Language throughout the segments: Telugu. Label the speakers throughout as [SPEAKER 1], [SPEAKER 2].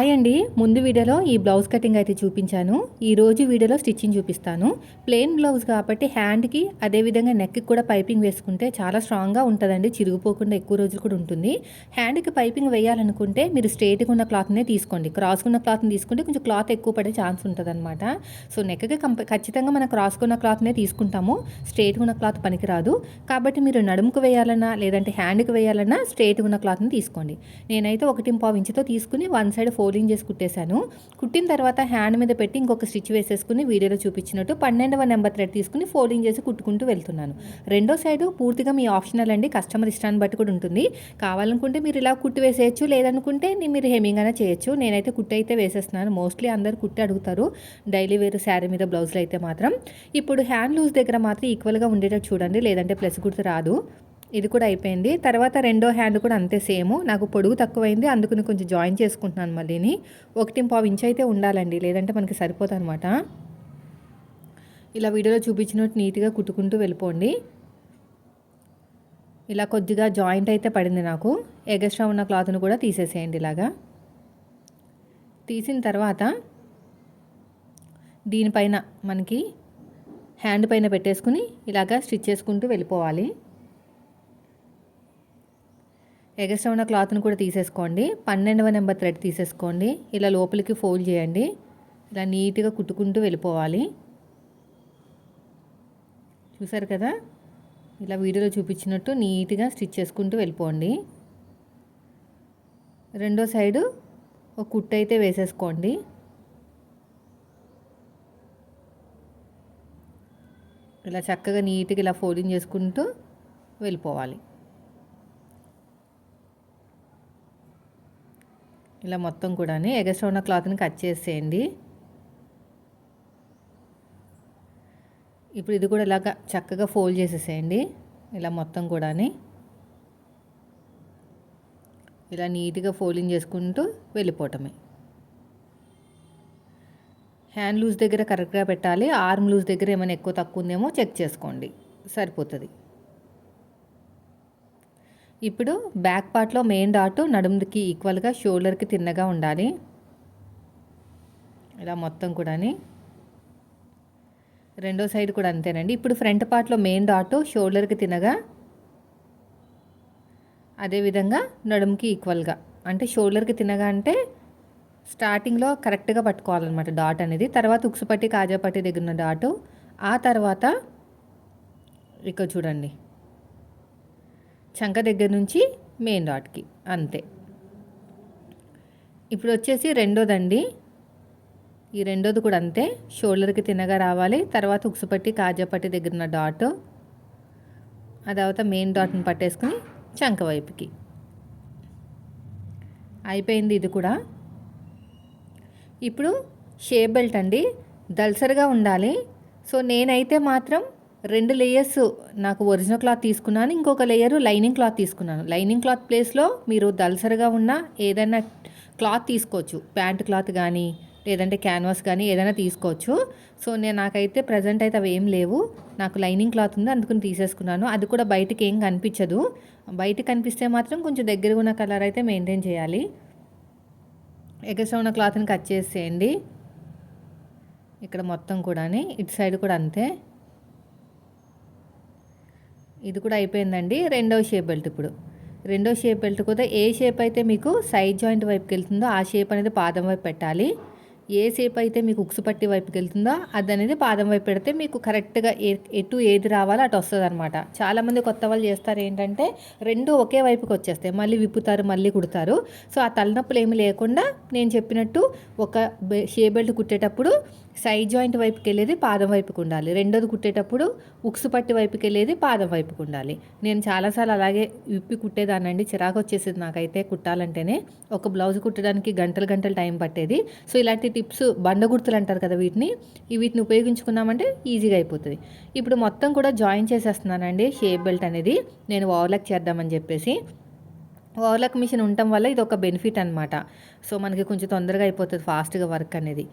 [SPEAKER 1] హాయ్ అండి. ముందు వీడియోలో ఈ బ్లౌజ్ కటింగ్ అయితే చూపించాను. ఈ రోజు వీడియోలో స్టిచ్చింగ్ చూపిస్తాను. ప్లెయిన్ బ్లౌజ్ కాబట్టి హ్యాండ్కి అదేవిధంగా నెక్కి కూడా పైపింగ్ వేసుకుంటే చాలా స్ట్రాంగ్గా ఉంటుందండి. చిరిగిపోకుండా ఎక్కువ రోజులు కూడా ఉంటుంది. హ్యాండ్కి పైపింగ్ వేయాలనుకుంటే మీరు స్ట్రేట్గా ఉన్న క్లాత్నే తీసుకోండి. క్రాస్కున్న క్లాత్ని తీసుకుంటే కొంచెం క్లాత్ ఎక్కువ పడే ఛాన్స్ ఉంటుంది సో నెక్కి కంప ఖచ్చితంగా మనం క్రాస్కున్న క్లాత్నే తీసుకుంటాము. స్ట్రేట్గా ఉన్న క్లాత్ పనికిరాదు. కాబట్టి మీరు నడుముకు వేయాలన్నా లేదంటే హ్యాండ్కి వేయాలన్నా స్ట్రేట్గా ఉన్న క్లాత్ని తీసుకోండి. నేనైతే ఒకటి పావు ఇంచుతో తీసుకుని వన్ సైడ్ ఫోర్ ఫోల్డింగ్ చేసి కుట్టేశాను. కుట్టిన తర్వాత హ్యాండ్ మీద పెట్టి ఇంకొక స్టిచ్ వేసేసుకుని వీడియోలో చూపించినట్టు పన్నెండవ నెంబర్ థ్రెడ్ తీసుకుని ఫోల్డింగ్ చేసి కుట్టుకుంటూ వెళ్తున్నాను. రెండో సైడ్ పూర్తిగా మీ ఆప్షనల్ అండి కస్టమర్ ఇష్టాన్ని బట్టి కూడా ఉంటుంది. కావాలనుకుంటే మీరు ఇలా కుట్టి వేసేయచ్చు లేదనుకుంటే మీరు హెమింగ్ అయినా చేయొచ్చు. నేనైతే కుట్టి అయితే వేసేస్తున్నాను. మోస్ట్లీ అందరు కుట్టి అడుగుతారు. డైలీ వేరు శారీ మీద బ్లౌజ్లు అయితే మాత్రం. ఇప్పుడు హ్యాండ్ లూజ్ దగ్గర మాత్రం ఈక్వల్గా ఉండేటట్టు చూడండి. లేదంటే ప్లస్ గుర్తు రాదు. ఇది కూడా అయిపోయింది. తర్వాత రెండో హ్యాండ్ కూడా అంతే సేమ్. నాకు పొడుగు తక్కువైంది. అందుకని కొంచెం జాయిన్ చేసుకుంటున్నాను మళ్ళీని. ఒకటి పావు ఇంచ్ అయితే ఉండాలండి. లేదంటే మనకి సరిపోతుంది అనమాట ఇలా వీడియోలో చూపించినట్టు నీట్గా కుట్టుకుంటూ వెళ్ళిపోండి. ఇలా కొద్దిగా జాయింట్ అయితే పడింది నాకు. ఎగస్ట్రా ఉన్న క్లాత్ను కూడా తీసేసేయండి ఇలాగా. తీసిన తర్వాత దీనిపైన మనకి హ్యాండ్ పైన పెట్టేసుకుని ఇలాగా స్టిచ్ చేసుకుంటూ వెళ్ళిపోవాలి. ఎగస్ట్రా ఉన్న క్లాత్ను కూడా తీసేసుకోండి. పన్నెండవ నెంబర్ థ్రెడ్ తీసేసుకోండి. ఇలా లోపలికి ఫోల్డ్ చేయండి. ఇలా నీట్గా కుట్టుకుంటూ వెళ్ళిపోవాలి. చూసారు కదా? ఇలా వీడియోలో చూపించినట్టు నీట్గా స్టిచ్ చేసుకుంటూ వెళ్ళిపోండి. రెండో సైడు ఒక కుట్టు అయితే వేసేసుకోండి. ఇలా చక్కగా నీట్గా ఇలా ఫోల్డింగ్ చేసుకుంటూ వెళ్ళిపోవాలి. ఇలా మొత్తం కూడా ఎగస్ట్రా ఉన్న క్లాత్ని కట్ చేసేయండి. ఇప్పుడు ఇది కూడా ఇలాగ చక్కగా ఫోల్డ్ చేసేసేయండి. ఇలా మొత్తం కూడా ఇలా నీట్గా ఫోల్డింగ్ చేసుకుంటూ వెళ్ళిపోవటమే. హ్యాండ్ లూజ్ దగ్గర కరెక్ట్గా పెట్టాలి. ఆర్మ్ లూజ్ దగ్గర ఏమైనా ఎక్కువ తక్కువ ఉందేమో చెక్ చేసుకోండి. సరిపోతుంది. ఇప్పుడు బ్యాక్ పార్ట్లో మెయిన్ డాట్ నడుముకి ఈక్వల్గా షోల్డర్కి తిన్నగా ఉండాలి. ఇలా మొత్తం కూడా రెండో సైడ్ కూడా అంతేనండి. ఇప్పుడు ఫ్రంట్ పార్ట్లో మెయిన్ డాట్ షోల్డర్కి తినగా అదేవిధంగా నడుముకి ఈక్వల్గా. అంటే షోల్డర్కి తినగా అంటే స్టార్టింగ్లో కరెక్ట్గా పట్టుకోవాలన్నమాట డాట్ అనేది. తర్వాత ఉక్సుపట్టి కాజాపట్టి దగ్గర ఉన్న డాటు. ఆ తర్వాత ఇక్కడ చూడండి. చంక దగ్గర నుంచి మెయిన్ డాట్కి అంతే. ఇప్పుడు వచ్చేసి రెండోదండి. ఈ రెండోది కూడా అంతే. షోల్డర్కి తినగా రావాలి. తర్వాత ఉక్సుపట్టి కాజాపట్టి దగ్గర ఉన్న డాట్. ఆ తర్వాత మెయిన్ డాట్ని పట్టేసుకుని చంక వైపుకి. అయిపోయింది ఇది కూడా. ఇప్పుడు షేప్ బెల్ట్ అండి. దల్సరిగా ఉండాలి. సో నేనైతే మాత్రం రెండు లేయర్స్ నాకు ఒరిజినల్ క్లాత్ తీసుకున్నాను ఇంకొక లేయర్ లైనింగ్ క్లాత్ తీసుకున్నాను. లైనింగ్ క్లాత్ ప్లేస్లో మీరు దల్సరిగా ఉన్న ఏదైనా క్లాత్ తీసుకోవచ్చు. ప్యాంట్ క్లాత్ కానీ లేదంటే క్యాన్వాస్ కానీ ఏదైనా తీసుకోవచ్చు. సో నేను నాకైతే ప్రజెంట్ అయితే అవి ఏం లేవు. నాకు లైనింగ్ క్లాత్ ఉంది అందుకని తీసేసుకున్నాను. అది కూడా బయటకి ఏం కనిపించదు. బయట కనిపిస్తే మాత్రం కొంచెం దగ్గరగా ఉన్న కలర్ అయితే మెయింటైన్ చేయాలి. ఎగస్ట్రా ఉన్న క్లాత్ని కట్ చేసేయండి. ఇక్కడ మొత్తం కూడా ఇటు సైడ్ కూడా అంతే. ఇది కూడా అయిపోయిందండి. రెండవ షేప్ బెల్ట్ ఇప్పుడు. రెండో షేప్ బెల్ట్ కూడా ఏ షేప్ అయితే మీకు సైడ్ జాయింట్ వైపుకి వెళ్తుందో ఆ షేప్ అనేది పాదం వైపు పెట్టాలి. ఏ షేప్ అయితే మీకు ఉక్సు పట్టి వైపుకి వెళ్తుందో అది అనేది పాదం వైపు పెడితే మీకు కరెక్ట్గా ఏ ఎటు ఏది రావాలో అటు వస్తుంది అనమాట చాలామంది కొత్త వాళ్ళు చేస్తారు ఏంటంటే రెండు ఒకే వైపుకి వచ్చేస్తాయి. మళ్ళీ విప్పుతారు మళ్ళీ కుడతారు. సో ఆ తలనొప్పులు ఏమి లేకుండా నేను చెప్పినట్టు ఒక షే బెల్ట్ కుట్టేటప్పుడు సైడ్ జాయింట్ వైపుకి వెళ్ళేది పాదం వైపుకు ఉండాలి. రెండోది కుట్టేటప్పుడు ఉక్సు పట్టి వైపుకి వెళ్ళేది పాదం వైపుకు ఉండాలి. నేను చాలాసార్లు అలాగే విప్పి కుట్టేదానండి చిరాకు వచ్చేసేది నాకైతే కుట్టాలంటేనే. ఒక బ్లౌజ్ కుట్టడానికి గంటలు గంటలు టైం పట్టేది. సో ఇలాంటి టిప్స్ బండ గుర్తులు అంటారు కదా వీటిని. వీటిని ఉపయోగించుకున్నామంటే ఈజీగా అయిపోతుంది. ఇప్పుడు మొత్తం కూడా జాయిన్ చేసేస్తున్నానండి షేప్ బెల్ట్ అనేది. నేను ఓవర్లాక్ చేద్దామని చెప్పేసి. ఓవర్లాక్ మిషన్ ఉండటం వల్ల ఇది ఒక బెనిఫిట్ అనమాట సో మనకి కొంచెం తొందరగా అయిపోతుంది ఫాస్ట్గా వర్క్ అనేది.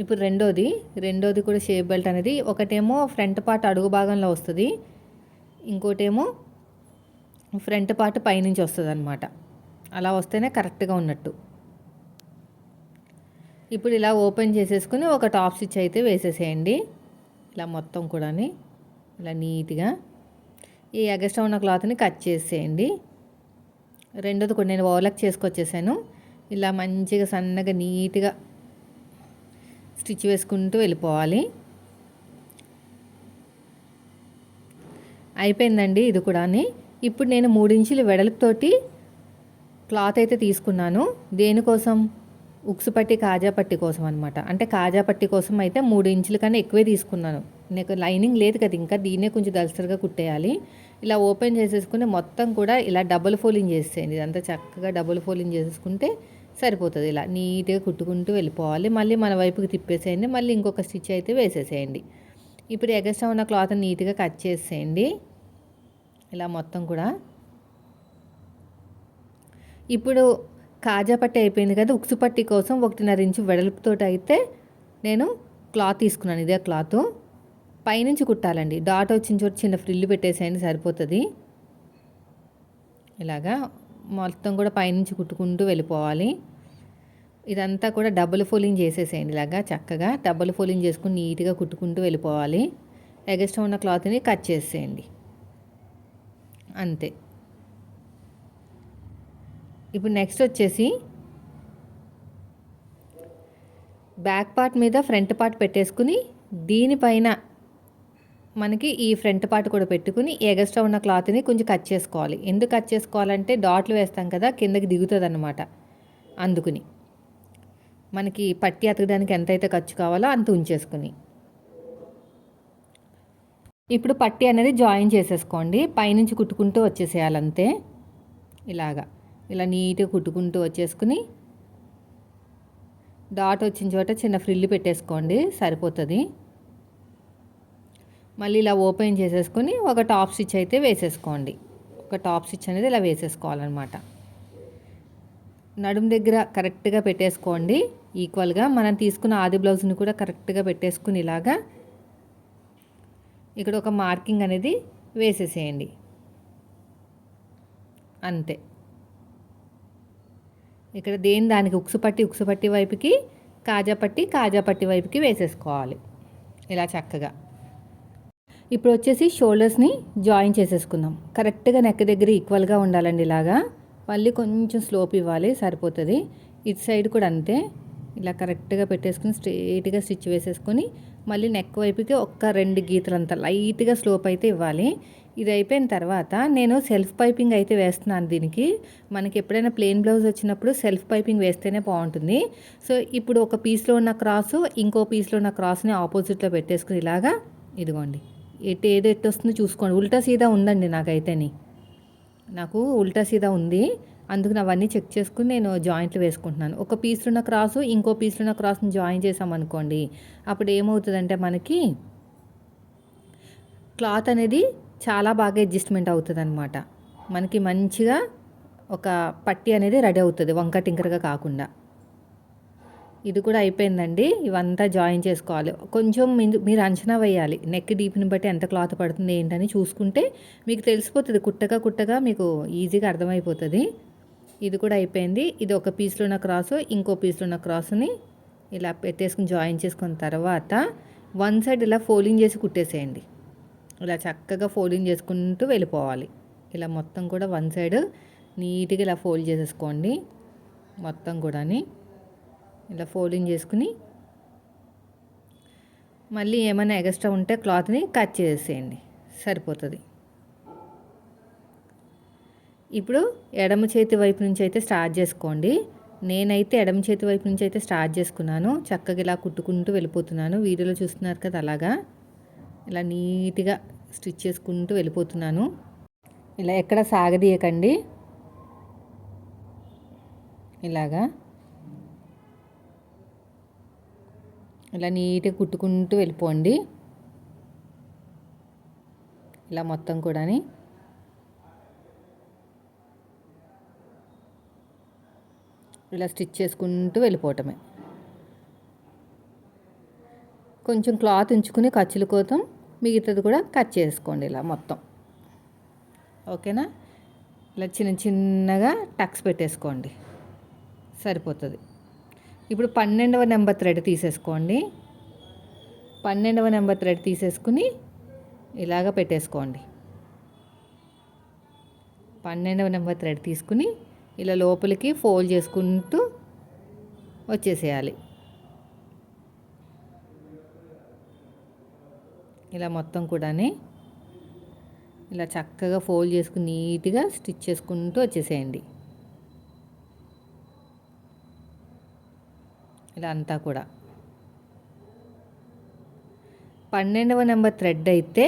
[SPEAKER 1] ఇప్పుడు రెండోది రెండోది కూడా షేప్ బెల్ట్ అనేది ఒకటేమో ఫ్రంట్ పార్ట్ అడుగు భాగంలో వస్తుంది ఇంకోటేమో ఫ్రంట్ పార్ట్ పైనుంచి వస్తుంది అనమాట అలా వస్తేనే కరెక్ట్గా ఉన్నట్టు. ఇప్పుడు ఇలా ఓపెన్ చేసేసుకుని ఒక టాప్ స్టిచ్ అయితే వేసేసేయండి. ఇలా మొత్తం కూడా ఇలా నీట్గా. ఈ ఎగస్ట్రా ఉన్న క్లాత్ని కట్ చేసేయండి. రెండోది కూడా నేను ఓవర్లక్ చేసుకొచ్చేసాను. ఇలా మంచిగా సన్నగా నీట్గా స్టిచ్ వేసుకుంటూ వెళ్ళిపోవాలి. అయిపోయిందండి ఇది కూడా ఇప్పుడు నేను మూడించులు వెడల్పుతోటి క్లాత్ అయితే తీసుకున్నాను. దేనికోసం? ఉక్సు పట్టి కాజా పట్టి కోసం అనమాట అంటే కాజా పట్టి కోసం అయితే మూడు ఇంచుల కన్నా ఎక్కువే తీసుకున్నాను. నాకు లైనింగ్ లేదు కదా ఇంకా దీన్నే కొంచెం దలసరిగా కుట్టేయాలి. ఇలా ఓపెన్ చేసేసుకుని మొత్తం కూడా ఇలా డబుల్ ఫోలింగ్ చేసేయండి. ఇదంతా చక్కగా డబుల్ ఫోలింగ్ చేసేసుకుంటే సరిపోతుంది. ఇలా నీట్గా కుట్టుకుంటూ వెళ్ళిపోవాలి. మళ్ళీ మన వైపుకి తిప్పేసేయండి. మళ్ళీ ఇంకొక స్టిచ్ అయితే వేసేసేయండి. ఇప్పుడు ఎగస్ట్రా ఉన్న క్లాత్ నీట్గా కట్ చేసేయండి. ఇలా మొత్తం కూడా. ఇప్పుడు కాజా పట్టి అయిపోయింది కదా ఉక్సు పట్టి కోసం ఒకటిన్నర ఇంచు వెడల్పుతో అయితే నేను క్లాత్ తీసుకున్నాను. ఇదే క్లాత్. పైనుంచి కుట్టాలండి. డాట్ వచ్చిన చోటు చిన్న ఫ్రిల్లు పెట్టేసేయండి సరిపోతుంది. ఇలాగా మొత్తం కూడా పైనుంచి కుట్టుకుంటూ వెళ్ళిపోవాలి. ఇదంతా కూడా డబుల్ ఫోలింగ్ చేసేసేయండి ఇలాగా చక్కగా. డబుల్ ఫోలింగ్ చేసుకుని నీట్గా కుట్టుకుంటూ వెళ్ళిపోవాలి. ఎగస్ట్రా ఉన్న క్లాత్ని కట్ చేసేయండి. అంతే. ఇప్పుడు నెక్స్ట్ వచ్చేసి బ్యాక్ పార్ట్ మీద ఫ్రంట్ పార్ట్ పెట్టేసుకుని దీనిపైన మనకి ఈ ఫ్రంట్ పార్ట్ కూడా పెట్టుకుని ఎగస్ట్రా ఉన్న క్లాత్ని కొంచెం కట్ చేసుకోవాలి. ఎందుకు కట్ చేసుకోవాలంటే డాట్లు వేస్తాం కదా కిందకి దిగుతుంది అనమాట అందుకుని. మనకి పట్టి అతకడానికి ఎంతైతే ఖర్చు కావాలో అంత ఉంచేసుకుని. ఇప్పుడు పట్టి అనేది జాయిన్ చేసేసుకోండి. పైనుంచి కుట్టుకుంటూ వచ్చేసేయాలంతే ఇలాగా. ఇలా నీట్గా కుట్టుకుంటూ వచ్చేసుకుని డాట్ వచ్చిన చోట చిన్న ఫ్రిల్లు పెట్టేసుకోండి. సరిపోతుంది. మళ్ళీ ఇలా ఓపెన్ చేసేసుకొని ఒక టాప్ స్టిచ్ అయితే వేసేసుకోండి. ఒక టాప్ స్టిచ్ అనేది ఇలా వేసేసుకోవాలన్నమాట. నడుము దగ్గర కరెక్ట్గా పెట్టేసుకోండి. ఈక్వల్గా మనం తీసుకున్న ఆది బ్లౌజ్ని కూడా కరెక్ట్గా పెట్టేసుకుని ఇలాగా ఇక్కడ ఒక మార్కింగ్ అనేది వేసేసేయండి. అంతే. ఇక్కడ దేని దానికి ఉక్సు పట్టి ఉక్సు పట్టి వైపుకి కాజా పట్టి కాజా పట్టి వైపుకి వేసేసుకోవాలి. ఇలా చక్కగా. ఇప్పుడు వచ్చేసి షోల్డర్స్ని జాయిన్ చేసేసుకుందాం. కరెక్ట్గా నెక్ దగ్గర ఈక్వల్గా ఉండాలండి ఇలాగా. మళ్ళీ కొంచెం స్లోప్ ఇవ్వాలి సరిపోతుంది. ఇటు సైడ్ కూడా అంతే. ఇలా కరెక్ట్గా పెట్టేసుకుని స్ట్రెయిట్గా స్టిచ్ వేసేసుకొని మళ్ళీ నెక్ వైపుకి ఒక్క రెండు గీతలంత లైట్గా స్లోప్ అయితే ఇవ్వాలి. ఇది అయిపోయిన తర్వాత నేను సెల్ఫ్ పైపింగ్ అయితే వేస్తున్నాను దీనికి. మనకి ఎప్పుడైనా ప్లెయిన్ బ్లౌజ్ వచ్చినప్పుడు సెల్ఫ్ పైపింగ్ వేస్తేనే బాగుంటుంది. సో ఇప్పుడు ఒక పీస్లో ఉన్న క్రాసు ఇంకో పీస్లో ఉన్న క్రాస్ని ఆపోజిట్లో పెట్టేసుకుని ఇలాగా ఇదిగోండి. ఎటు ఏదో ఎట్టు వస్తుందో చూసుకోండి. ఉల్టా సీదా ఉందండి నాకైతేని. నాకు ఉల్టా సీదా ఉంది. అందుకని అవన్నీ చెక్ చేసుకుని నేను జాయింట్లు వేసుకుంటున్నాను. ఒక పీస్లో ఉన్న క్రాసు ఇంకో పీస్లో ఉన్న క్రాస్ని జాయిన్ చేసామనుకోండి అప్పుడు ఏమవుతుందంటే మనకి క్లాత్ అనేది చాలా బాగా అడ్జస్ట్మెంట్ అవుతుంది అనమాట మనకి మంచిగా ఒక పట్టి అనేది రెడీ అవుతుంది వంక టింకరగా కాకుండా. ఇది కూడా అయిపోయిందండి. ఇవంతా జాయిన్ చేసుకోవాలి. కొంచెం మీరు అంచనా వేయాలి. నెక్ డీప్ని బట్టి ఎంత క్లాత్ పడుతుంది ఏంటని చూసుకుంటే మీకు తెలిసిపోతుంది. కుట్టగా కుట్టగా మీకు ఈజీగా అర్థమైపోతుంది. ఇది కూడా అయిపోయింది. ఇది ఒక పీస్లో ఉన్న క్రాసు ఇంకో పీస్లో ఉన్న క్రాస్ని ఇలా పెట్టేసుకుని జాయిన్ చేసుకున్న తర్వాత వన్ సైడ్ ఇలా ఫోల్డింగ్ చేసి కుట్టేసేయండి. ఇలా చక్కగా ఫోల్డింగ్ చేసుకుంటూ వెళ్ళిపోవాలి. ఇలా మొత్తం కూడా వన్ సైడ్ నీట్గా ఇలా ఫోల్డ్ చేసేసుకోండి. మొత్తం కూడాని. ఇలా ఫోల్డింగ్ చేసుకుని మళ్ళీ ఏమైనా ఎక్స్ట్రా ఉంటే క్లాత్ని కట్ చేసేయండి. సరిపోతుంది. ఇప్పుడు ఎడమ చేతి వైపు నుంచి అయితే స్టార్ట్ చేసుకోండి. నేనైతే ఎడమ చేతి వైపు నుంచి అయితే స్టార్ట్ చేసుకున్నాను. చక్కగా ఇలా కుట్టుకుంటూ వెళ్ళిపోతున్నాను. వీడియోలో చూస్తున్నారు కదా అలాగా. ఇలా నీట్గా స్టిచ్ చేసుకుంటూ వెళ్ళిపోతున్నాను. ఇలా ఎక్కడ సాగదీయకండి. ఇలాగా. ఇలా నీట్గా కుట్టుకుంటూ వెళ్ళిపోండి. ఇలా మొత్తం కూడాని. ఇలా స్టిచ్ చేసుకుంటూ వెళ్ళిపోవటమే. కొంచెం క్లాత్ ఉంచుకుని ఖర్చుల కోసం మిగతాది కూడా కట్ చేసుకోండి ఇలా మొత్తం. ఓకేనా? ఇలా చిన్న చిన్నగా టక్స్ పెట్టేసుకోండి. సరిపోతుంది. ఇప్పుడు పన్నెండవ నెంబర్ థ్రెడ్ తీసేసుకోండి. పన్నెండవ నెంబర్ థ్రెడ్ తీసేసుకుని ఇలాగ పెట్టేసుకోండి. పన్నెండవ నెంబర్ థ్రెడ్ తీసుకుని ఇలా లోపలికి ఫోల్డ్ చేసుకుంటూ వచ్చేసేయాలి. ఇలా మొత్తం కూడా ఇలా చక్కగా ఫోల్డ్ చేసుకుని నీట్గా స్టిచ్ చేసుకుంటూ వచ్చేసేయండి. ఇలా అంతా కూడా. పన్నెండవ నెంబర్ థ్రెడ్ అయితే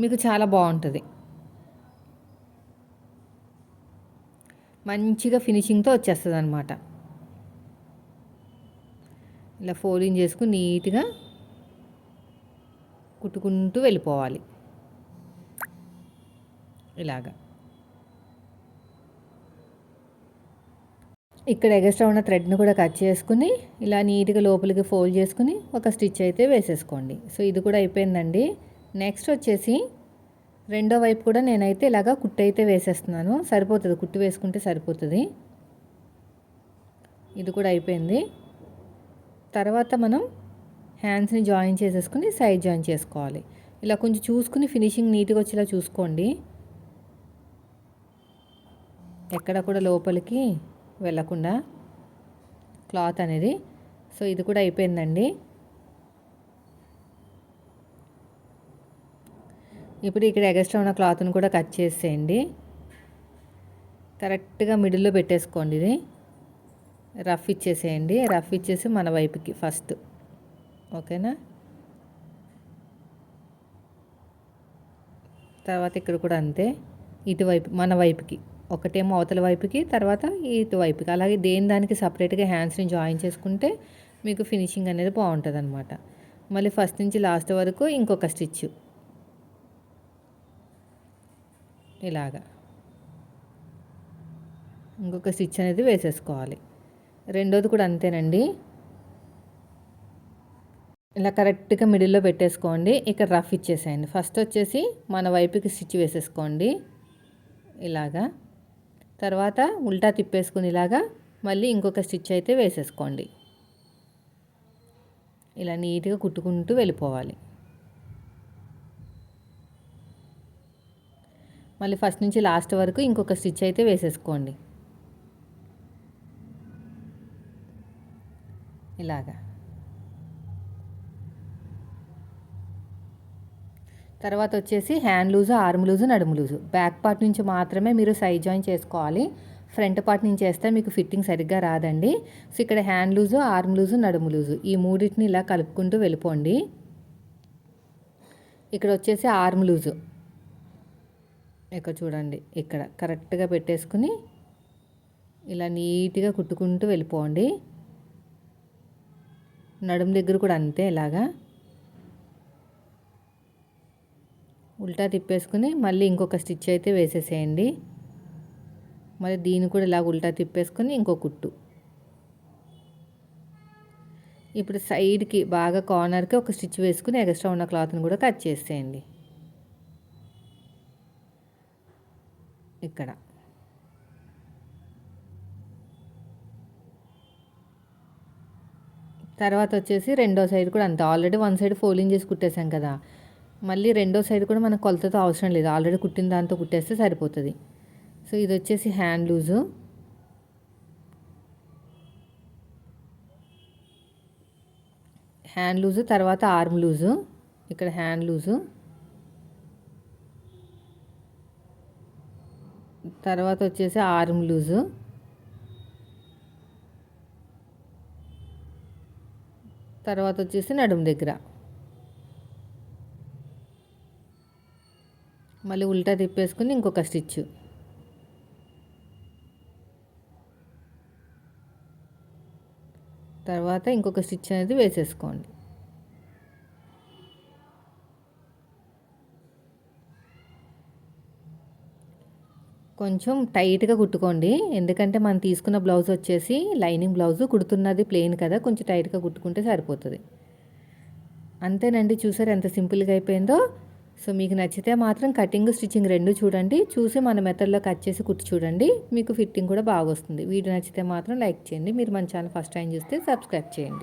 [SPEAKER 1] మీకు చాలా బాగుంటుంది. మంచిగా ఫినిషింగ్తో వచ్చేస్తుంది అనమాట ఇలా ఫోల్డింగ్ చేసుకుని నీట్గా కుట్టుకుంటూ వెళ్ళిపోవాలి. ఇలాగా. ఇక్కడ ఎగస్ట్రా ఉన్న థ్రెడ్ని కూడా కట్ చేసుకుని ఇలా నీట్గా లోపలికి ఫోల్డ్ చేసుకుని ఒక స్టిచ్ అయితే వేసేసుకోండి. సో ఇది కూడా అయిపోయిందండి. నెక్స్ట్ వచ్చేసి రెండో వైపు కూడా నేనైతే ఇలాగా కుట్టు అయితే వేసేస్తున్నాను. సరిపోతుంది కుట్టు వేసుకుంటే సరిపోతుంది. ఇది కూడా అయిపోయింది. తర్వాత మనం హ్యాండ్స్ని జాయిన్ చేసేసుకుని సైడ్ జాయిన్ చేసుకోవాలి. ఇలా కొంచెం చూసుకుని ఫినిషింగ్ నీట్గా వచ్చేలా చూసుకోండి. ఎక్కడ కూడా లోపలికి వెళ్ళకుండా క్లాత్ అనేది. సో ఇది కూడా అయిపోయిందండి. ఇప్పుడు ఇక్కడ ఎగస్ట్రా ఉన్న క్లాత్ని కూడా కట్ చేసేయండి. కరెక్ట్గా మిడిల్లో పెట్టేసుకోండి ఇది. రఫ్ ఇచ్చేసేయండి. రఫ్ ఇచ్చేసి మన వైపుకి ఫస్ట్. ఓకేనా? తర్వాత ఇక్కడ కూడా అంతే. ఇటువైపు మన వైపుకి. ఒకటేమో అవతల వైపుకి తర్వాత ఇటువైపుకి అలాగే దేని దానికి సపరేట్గా హ్యాండ్స్ని జాయిన్ చేసుకుంటే మీకు ఫినిషింగ్ అనేది బాగుంటుంది అనమాట మళ్ళీ ఫస్ట్ నుంచి లాస్ట్ వరకు ఇంకొక స్టిచ్ ఇలాగా. ఇంకొక స్టిచ్ అనేది వేసేసుకోవాలి. రెండోది కూడా అంతేనండి. ఇలా కరెక్ట్గా మిడిల్లో పెట్టేసుకోండి. ఇక్కడ రఫ్ ఇచ్చేసేయండి. ఫస్ట్ వచ్చేసి మన వైపుకి స్టిచ్ వేసేసుకోండి. ఇలాగా. తర్వాత ఉల్టా తిప్పేసుకుని ఇలాగా మళ్ళీ ఇంకొక స్టిచ్ అయితే వేసేసుకోండి. ఇలా నీట్గా కుట్టుకుంటూ వెళ్ళిపోవాలి. మళ్ళీ ఫస్ట్ నుంచి లాస్ట్ వరకు ఇంకొక స్టిచ్ అయితే వేసేసుకోండి. ఇలాగా. తర్వాత వచ్చేసి హ్యాండ్ లూజు ఆర్మ్ లూజు నడుము లూజు. బ్యాక్ పార్ట్ నుంచి మాత్రమే మీరు సైడ్ జాయిన్ చేసుకోవాలి. ఫ్రంట్ పార్ట్ నుంచి వేస్తే మీకు ఫిట్టింగ్ సరిగ్గా రాదండి. సో ఇక్కడ హ్యాండ్ లూజు ఆర్మ్ లూజు నడుము లూజు ఈ మూడింటిని ఇలా కలుపుకుంటూ వెళ్ళిపోండి. ఇక్కడ వచ్చేసి ఆర్మ్ లూజు. ఇక్కడ చూడండి ఇక్కడ కరెక్ట్గా పెట్టేసుకుని ఇలా నీట్గా కుట్టుకుంటూ వెళ్ళిపోండి. నడుము దగ్గర కూడా అంతే ఇలాగా. ఉల్టా తిప్పేసుకుని మళ్ళీ ఇంకొక స్టిచ్ అయితే వేసేసేయండి. మరి దీన్ని కూడా ఇలా ఉల్టా తిప్పేసుకొని ఇంకో కుట్టు. ఇప్పుడు సైడ్కి బాగా కార్నర్కి ఒక స్టిచ్ వేసుకుని ఎక్స్ట్రా ఉన్న క్లాత్ని కూడా కట్ చేసేయండి. ఇక్కడ. తర్వాత వచ్చేసి రెండో సైడ్ కూడా అంతే. ఆల్రెడీ వన్ సైడ్ ఫోల్డింగ్ చేసి కుట్టేశాం కదా. మళ్ళీ రెండో సైడ్ కూడా మనకు కొలతతో అవసరం లేదు. ఆల్రెడీ కుట్టిన దాంతో కుట్టేస్తే సరిపోతుంది. సో ఇది వచ్చేసి హ్యాండ్ లూజు. హ్యాండ్ లూజు తర్వాత ఆర్మ్ లూజు. ఇక్కడ హ్యాండ్ లూజు. తర్వాత వచ్చేసి ఆర్మ్ లూజు. తర్వాత వచ్చేసి నడుము దగ్గర. మళ్ళీ ఉల్టా తిప్పేసుకుని ఇంకొక స్టిచ్. తర్వాత ఇంకొక స్టిచ్ అనేది వేసేసుకోండి. కొంచెం టైట్గా కుట్టుకోండి. ఎందుకంటే మనం తీసుకున్న బ్లౌజ్ వచ్చేసి లైనింగ్ బ్లౌజ్ కుడుతున్నది ప్లెయిన్ కదా కొంచెం టైట్గా కుట్టుకుంటే సరిపోతుంది. అంతేనండి చూసారు ఎంత సింపుల్గా అయిపోయిందో? సో మీకు నచ్చితే మాత్రం కటింగ్ స్టిచ్చింగ్ రెండు చూడండి. చూసి మన మెథడ్లో కట్ చేసి కుట్టి చూడండి. మీకు ఫిట్టింగ్ కూడా బాగా వస్తుంది. వీడియో నచ్చితే మాత్రం లైక్ చేయండి. మీరు మన ఛానల్ ఫస్ట్ టైం చూస్తే సబ్స్క్రైబ్ చేయండి.